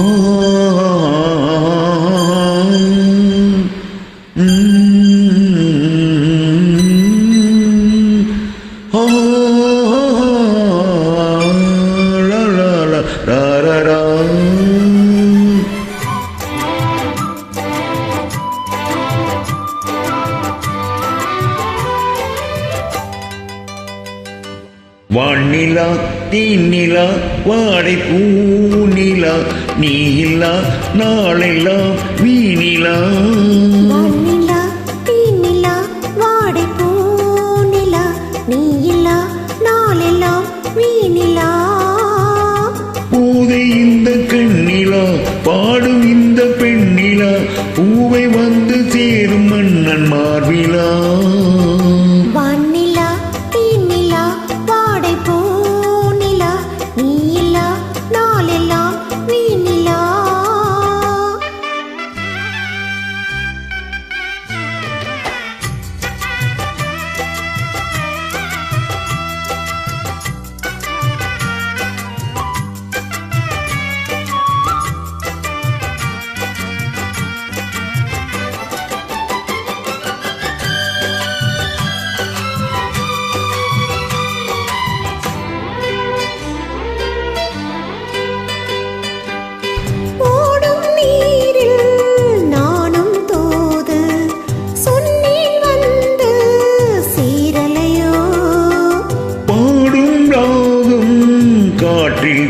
Oh. வானிலா தீநிலா வாடை பூநிலா நீ இல்லா நாளெல்லாம் வீணிலா. வானிலா தீநிலா வாடை பூநிலா நீ இல்லா நாளெல்லாம் வீணிலா. பூதை இந்த கண்ணிலா பாடும் இந்த பெண்ணிலா பூவை வந்து சேரும் மன்னன் மார்பிலா.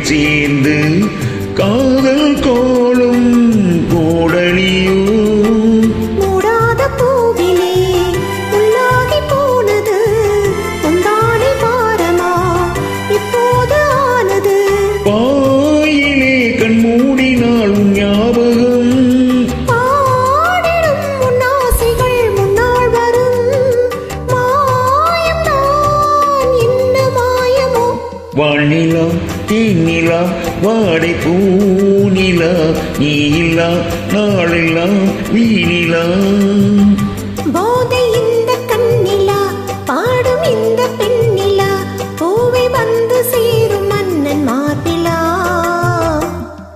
சேர்ந்து காதல் கோலும் கோடலியோ மூடாத பூவிலே உள்ளாகி போனது பொந்தானை பாரமா இப்போது ஆனது. பாயிலே கண் மூடினாள் உன் ஞாபகம். பாடிடும் உன் ஆசைகள் முன்னால் வரும். மாயம்தான் என்ன மாயமோ? வானிலா தீநிலா வாடை பூநிலா நீ இல்லா நாளெல்லாம் வீணிலா. போதை இந்த கண்ணிலா பாடும் இந்த பெண்ணிலா பூவை வந்து சேரும் மன்னன் மார்பிலா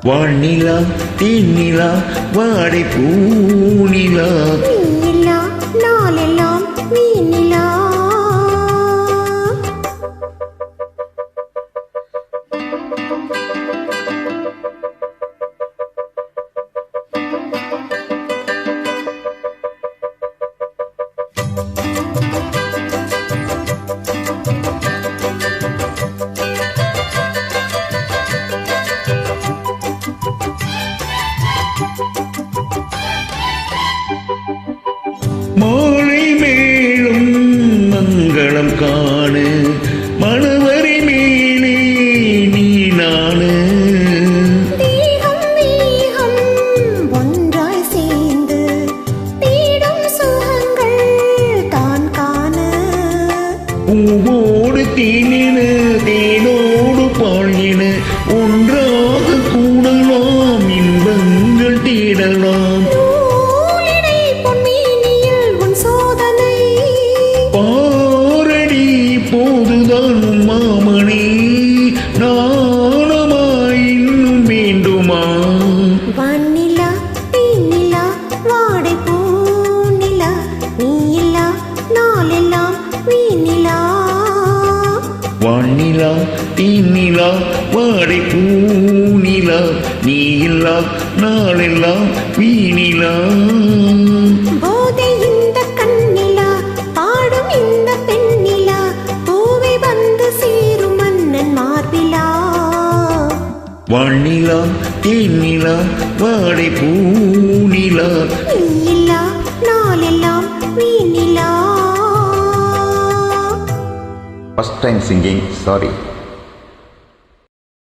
வானிலா தீநிலா வாடை பூநிலா நீ இல்லா நாளெல்லாம் வீணிலா மாலை மேலும் மங்களம் காணு. மணவரி மேலே நீ நானு ஒன்றாய் சேர்ந்து தேடும் சுகங்கள் தான் காண. பூவோடு தேனினு தேனோடு பாழினு ஒன்றாக வானிலா தீநிலா வாடை பூநிலா நீ இல்லா நாளெல்லாம் வீணிலா. போதை இந்த கண்ணிலா பாடும் இந்த பெண்ணிலா பூவை வந்து சேரும் மன்னன் மார்பிலா. வானிலா தேனிலா வாடை பூநிலா First time singing, sorry.